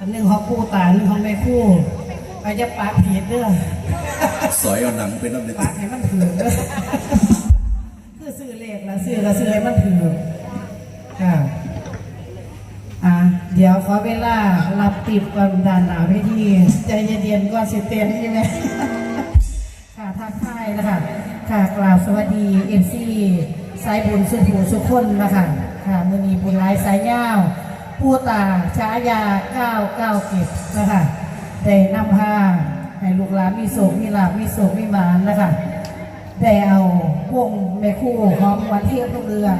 อันหนึ่งของปูตาหนึ่งของแม่คู่ไปจะปากผิดเด้อสอยเอาหนังเป็นน้ำเด็ดปากให้มันถือเด้อคือซื้อเลขละซื้อก็ซื้อให้มันถือค่ะอะเดี๋ยวขอเวลารับติบก่อนดานหนาเวทีใจเย็นๆก่อนสิเต้นใช่ไหมค่ะทักทายนะคะค่ะกล่าวสวัสดีเอฟซีสายบุญสุขูสุขคนนะคะค่ะมือนีบุญหลายสายยาว ผู้ตาช้ายาเก้าเก้าเก็บนะคะได้นำพาให้ลูกหลานมีโศกมีลาบมีโศกมีมานนะคะได้เอาวงแม่คู่ของวันเทพลูกเรือง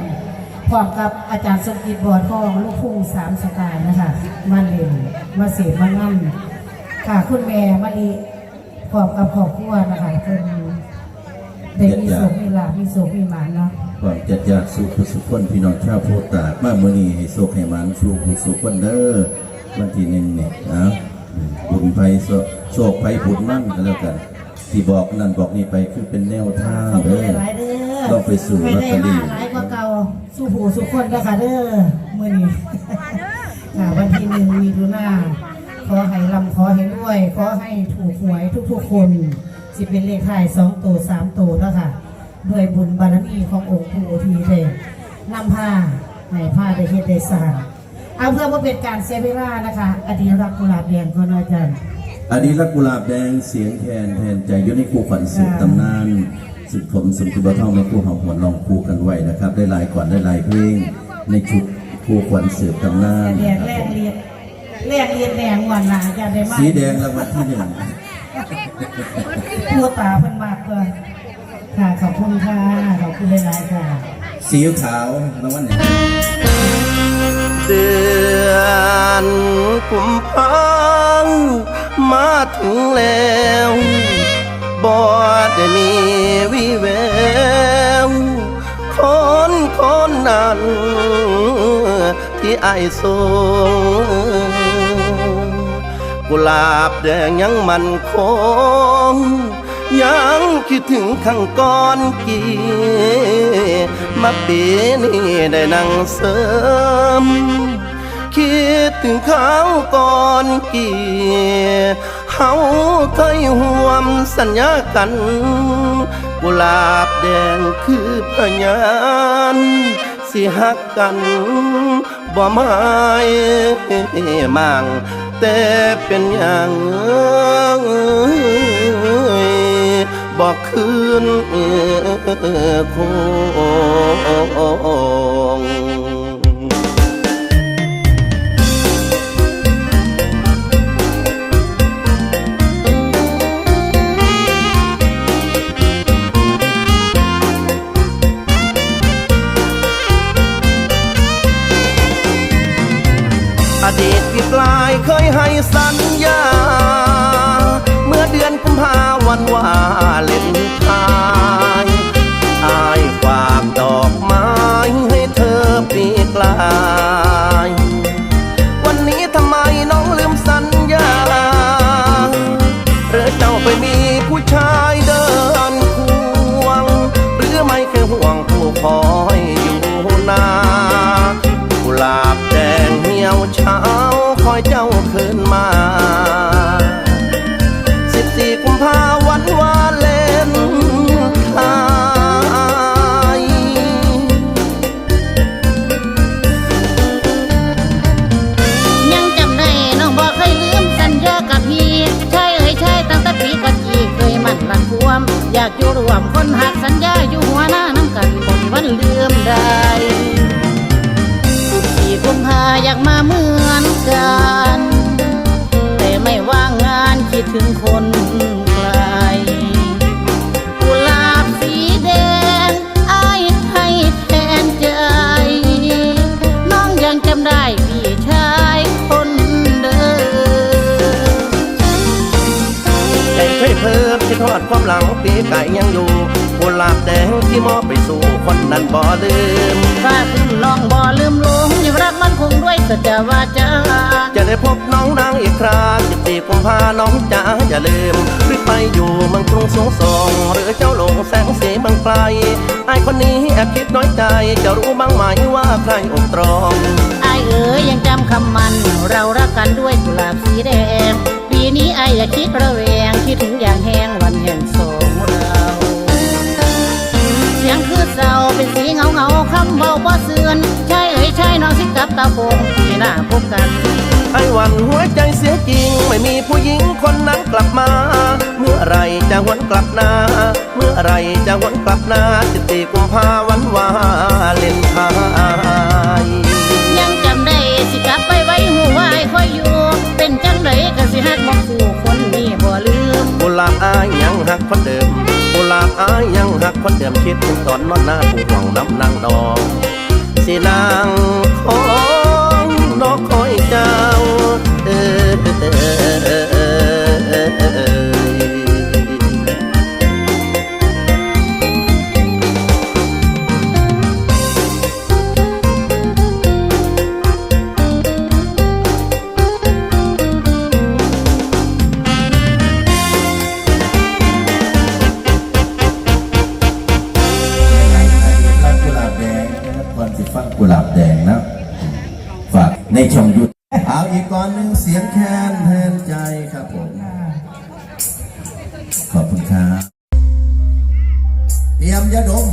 พร้อมกับอาจารย์สมกิจบอดทองลูกพุ่งสามสไตล์นะคะมาเล่นมาเสียมางั้นค่ะคุณแม่มาลีขอบกับขอบครัวนะคะเพิ่นได้มีโศกมีลาภมีโศกมีมานเนาะ ความจัดยากสู่ผู้สุขคนพี่น้องชาวโพตากมาเมื่อนี้ให้โศกให้มันสู่ผู้สุขคนเด้อวันที่หนึ่งเนี่ยนะบุญไปโศกไปบุญมั่นกันแล้วกันที่บอกนั่นบอกนี่ไปคือเป็นแนวทางเด้อหลายๆเด้อเราไปสู่ไม่ลอตเตอรี่หลายกว่าเก่าสู้ผู้สู้คนเด้อค่ะเด้อมื้อนี้ค่ะวันที่หนึ่งมีดูหน้าขอให้ลำขอให้รวยขอให้ถูกหวยทุกๆคนสิเป็นเลขท้ายสองตัวสามตัวแล้วค่ะ ด้วยบุญบารมีขององค์ปู่ที่ได้นำผ้าให้ผ้าได้เฮ็ดได้สร้างเอาเพื่อว่าเป็นการเสียเวลานะคะ อดีตรักกุหลาบแดงก็น่าจะอันนี้รักกุหลาบแดงเสียงแคนแทนใจอยู่ในคู่ขวัญสืบตำนานสืบผมสมคิดว่าเท่าในคู่ของหวนลองคู่กันไว้นะครับ ได้หลายก่อนได้หลายเพลงในชุดคู่ขวัญสืบตำนานแดงนะแรครับกเรียนแรกเรียนแดงวันหนาจะได้มากสีแดงรางวัลที่หนึ่งตัวตาเพิ่นมากเลย ค่ะขอบคุณค่ะ ขอบคุณหลายๆค่ะ สีขาวรางวัลไหนเดือนกุมภามาถึงแล้วบ่ได้มีวิแววคนคนนั้นที่ไอายส่งกุหลาบแดงยังมันคง ยังคิดถึงข้างก้อนกี่ มาปีนี้ได้นั่งเสริม คิดถึงเขาก่อนกี่เฮาเคยห่วมสัญญากัน กุหลาบแดงคือพยานสิหักกันบ่ไม่มั่งแต่เป็นอย่าง บอกคืนคง คิดถึงคนไกลกุหลาบสีแดงอายให้แทนใจ น้องยังจำได้พี่ชายคนเดิมใจเคยเพิ่มที่ทอดความหลังปีไก่ยังอยู่กุหลาบแดงที่มอบไปสู่คนนั้นบ่ลืมฝากคุณน้องบ่ลืมหลงยังรักมัน คงด้วยสัจวาจาจะได้พบน้องนางอีกคราสิบสี่กุมภาน้องจ๋าอย่าลืมหรือไปอยู่เมืองกรุงสูงส่งหรือเจ้าหลงแสงสีบางไกลไอ้คนนี้แอบคิดน้อยใจ จะรู้บ้างไหมว่าใครอกตรองอเอ๋ยยังจำคำมัน เรารักกันด้วยกุหลาบสีแดงปีนี้ไออย่าคิดระแวงคิดถึงอย่างแห้งวันแห่งสองเราเสียงคือเศร้าเป็นสีเงาเงาคำเบาบ่เสือน ยใช่น้องสิกับตาโปงที่หน้าพบกันไอ้หวันหัวใจเสียจริง ไม่มีผู้หญิงคนนั้นกลับมา เมื่อไหรจะหวนกลับนา เมื่อไหรจะหวนกลับนาสิบสี่กุมภาวันวาเล่นไทยยังจำได้สิกลับไปไว้หูไว้คอยอยู่ เป็นจังไดก็สิฮักมองสู่คนนี้บ่ลืมกุหลาบอายยังหักคนเดิมกุหลาบอายยังหักคนเดิมคิดถึงตอนนอนหน้าผู้ห่วงน้ำนางดอง สินางขอ ในช่องยุทธเอาอีกก่อนหนึ่งเสียงแคนแทนใจครับผม ขอบคุณครับ เตรียมยาดม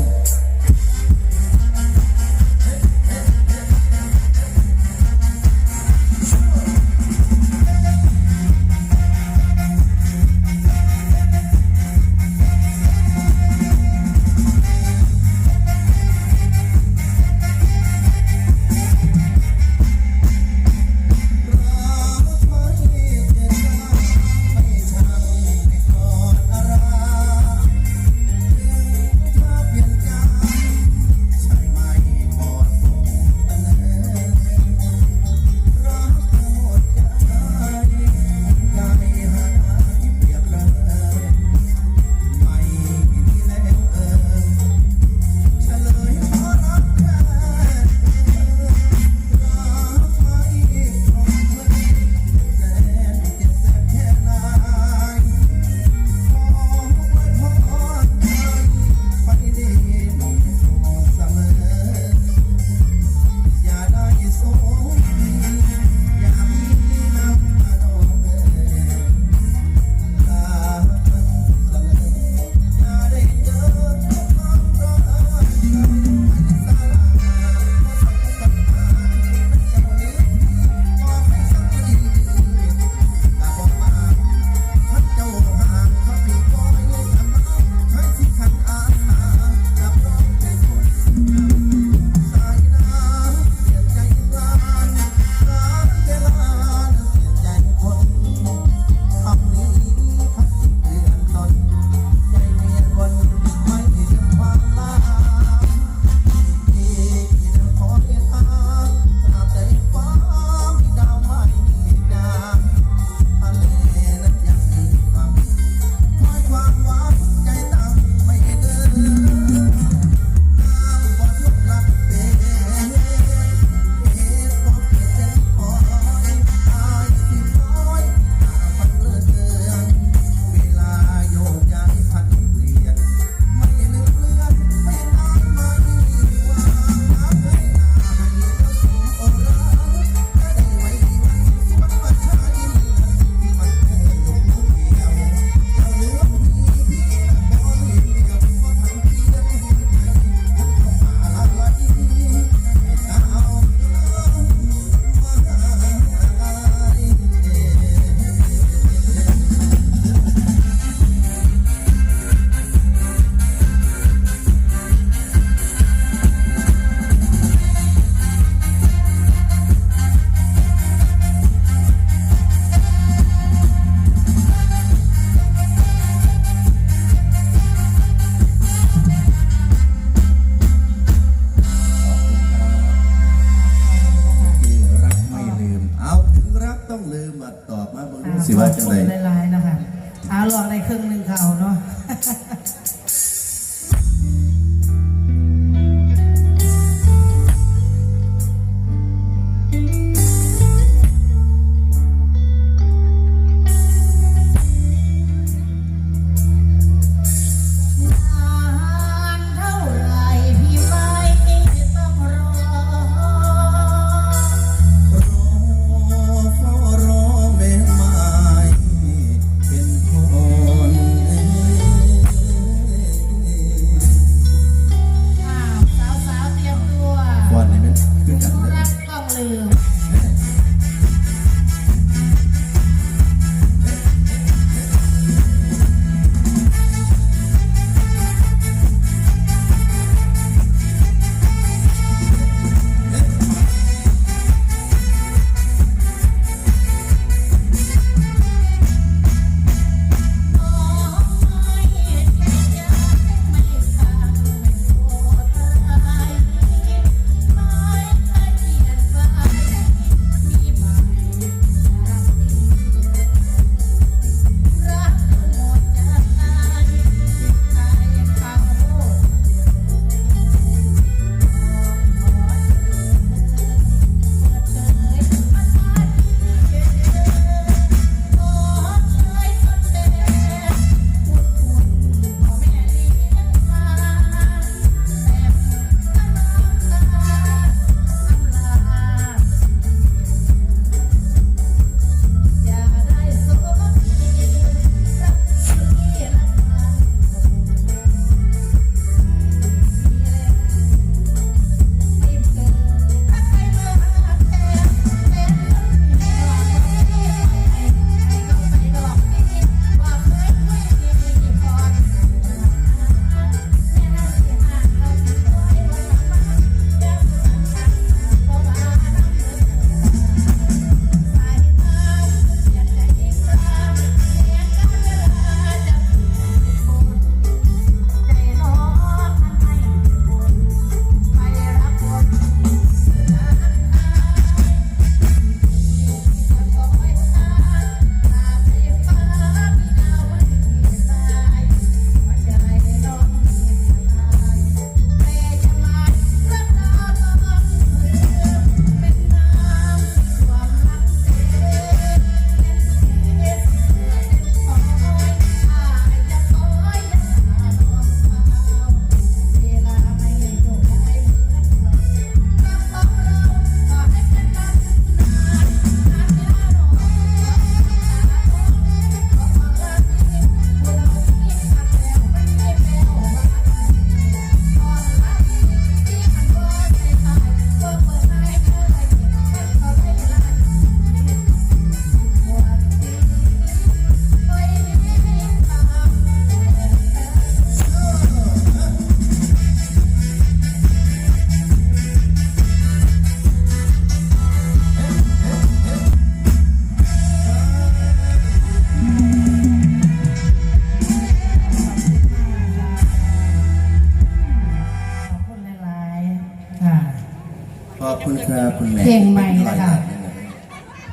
อบคุณครับคุณแม่เพลงใหม่นะคะ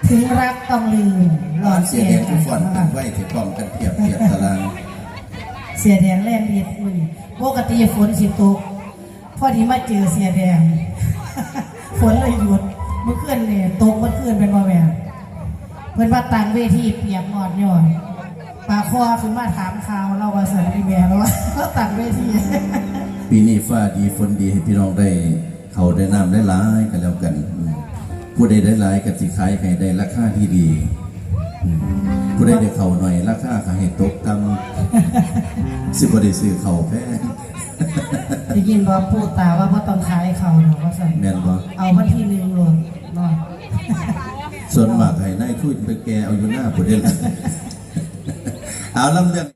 ถึงรักต้องลืมหลอดเสีเสียยแดงทุกฟอนตั้งไว้ที่ป้อมกันเทียบเทียบตาราง เสียแดงแล่นเรียดคุณปกติฝนสิตกพอดีมาเจอเสียแดง ฝนเลยหยุดเมื่อคืนเนี่ยตกเมื่อคืนเป็นบ่แม่เพิ่นว่าตังเวทีเปียกหมอดย่อนปลาคอขึ้นมาถามข่าวเราว่าสันติแม่แล้วว่าเราตังเวทีปีนี้ฟ้าดีฝนดีให้พี่น้องได้ เขาได้น้ำได้หลายกันแล้วกันอืมผู้ใดได้หลายกันสิขายให้ได้ราคาที่ดีอืมผู้ใดได้เขาหน่อยราคาขายให้ตกต่ำสิบ่ได้ซื้อเขาแพงได้ยินว่าพูดตาว่าพ่ต้องขายเขาเนาะว่าสันแม่นบ่เอาวันที่หนึ่งโหลดเนาะส่วนมากให้นายทุนไปแกเอาอยู่หน้าผู้ใดล่ะเอาลำเรื่อง